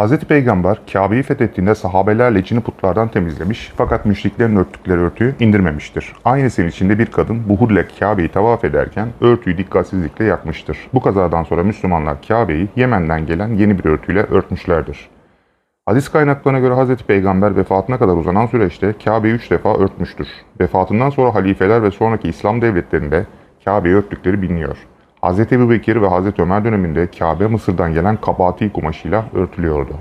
Hz. Peygamber Kabe'yi fethettiğinde sahabelerle içini putlardan temizlemiş fakat müşriklerin örttükleri örtüyü indirmemiştir. Aynı senin içinde bir kadın buhur ile Kabe'yi tavaf ederken örtüyü dikkatsizlikle yakmıştır. Bu kazadan sonra Müslümanlar Kabe'yi Yemen'den gelen yeni bir örtüyle örtmüşlerdir. Hadis kaynaklarına göre Hz. Peygamber vefatına kadar uzanan süreçte Kabe'yi üç defa örtmüştür. Vefatından sonra halifeler ve sonraki İslam devletlerinde Kabe'yi örttükleri biliniyor. Hz. Ebu Bekir ve Hz. Ömer döneminde Kabe Mısır'dan gelen kabati kumaşıyla örtülüyordu.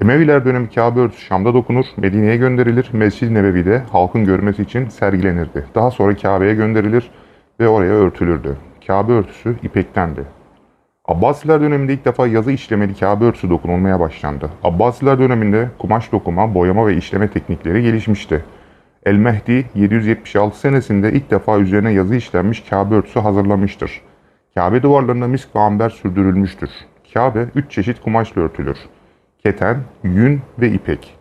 Emeviler dönemi Kabe örtüsü Şam'da dokunur, Medine'ye gönderilir, Mescid-i Nebevi'de halkın görmesi için sergilenirdi. Daha sonra Kabe'ye gönderilir ve oraya örtülürdü. Kabe örtüsü ipektendi. Abbasiler döneminde ilk defa yazı işlemeli Kabe örtüsü dokunulmaya başlandı. Abbasiler döneminde kumaş dokuma, boyama ve işleme teknikleri gelişmişti. El-Mehdi 776 senesinde ilk defa üzerine yazı işlenmiş Kabe örtüsü hazırlamıştır. Kabe duvarlarına misk ve amber sürdürülmüştür. Kabe üç çeşit kumaşla örtülür. Keten, yün ve ipek.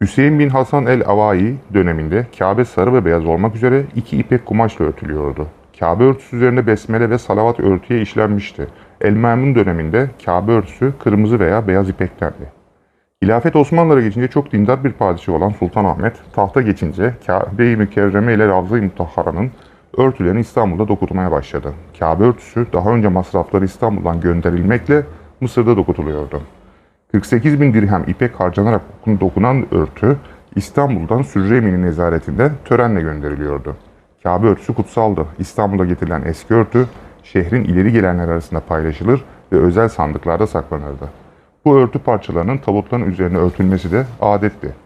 Hüseyin bin Hasan el-Avai döneminde Kabe sarı ve beyaz olmak üzere iki ipek kumaşla örtülüyordu. Kabe örtüsü üzerinde besmele ve salavat örtüye işlenmişti. El-Memun döneminde Kabe örtüsü kırmızı veya beyaz ipektendi. Hilafet Osmanlılara geçince çok dindar bir padişah olan Sultan Ahmet, tahta geçince Kabe-i Mükerreme ile Ravza-i Mutahhara'nın örtülerini İstanbul'da dokutmaya başladı. Kabe örtüsü daha önce masrafları İstanbul'dan gönderilmekle Mısır'da dokutuluyordu. 48 bin dirhem ipek harcanarak dokunan örtü İstanbul'dan Sürremi'nin nezaretinde törenle gönderiliyordu. Kabe örtüsü kutsaldı. İstanbul'a getirilen eski örtü şehrin ileri gelenler arasında paylaşılır ve özel sandıklarda saklanırdı. Bu örtü parçalarının tabutların üzerine örtülmesi de adetti.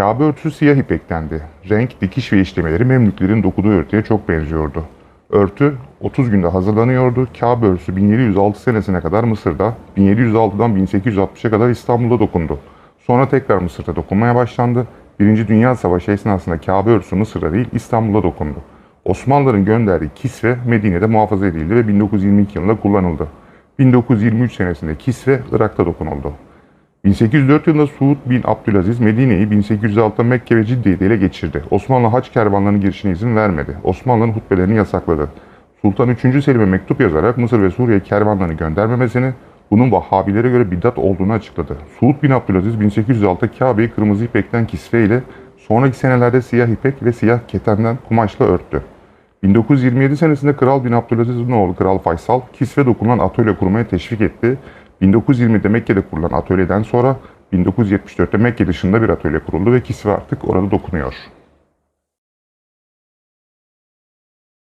Kabe örtüsü siyah ipektendi. Renk, dikiş ve işlemeleri Memlüklerin dokuduğu örtüye çok benziyordu. Örtü 30 günde hazırlanıyordu. Kabe örtüsü 1706 senesine kadar Mısır'da, 1706'dan 1860'a kadar İstanbul'da dokundu. Sonra tekrar Mısır'da dokunmaya başlandı. Birinci Dünya Savaşı esnasında Kabe örtüsü Mısır'da değil İstanbul'da dokundu. Osmanlıların gönderdiği kisve Medine'de muhafaza edildi ve 1922 yılında kullanıldı. 1923 senesinde kisve Irak'ta dokunuldu. 1804 yılında Suud bin Abdülaziz Medine'yi 1806'da Mekke ve Cidde'yi de ele geçirdi. Osmanlı haç kervanlarının girişine izin vermedi. Osmanlı'nın hutbelerini yasakladı. Sultan 3. Selim'e mektup yazarak Mısır ve Suriye kervanlarını göndermemesini, bunun Vahhabilere göre bidat olduğunu açıkladı. Suud bin Abdülaziz 1806'da Kabe'yi kırmızı ipekten kisve ile sonraki senelerde siyah ipek ve siyah ketenden kumaşla örttü. 1927 senesinde Kral bin Abdülaziz'in oğlu Kral Faysal, kisve dokunan atölye kurmaya teşvik etti. 1920'de Mekke'de kurulan atölyeden sonra 1974'te Mekke dışında bir atölye kuruldu ve kisve artık orada dokunuyor.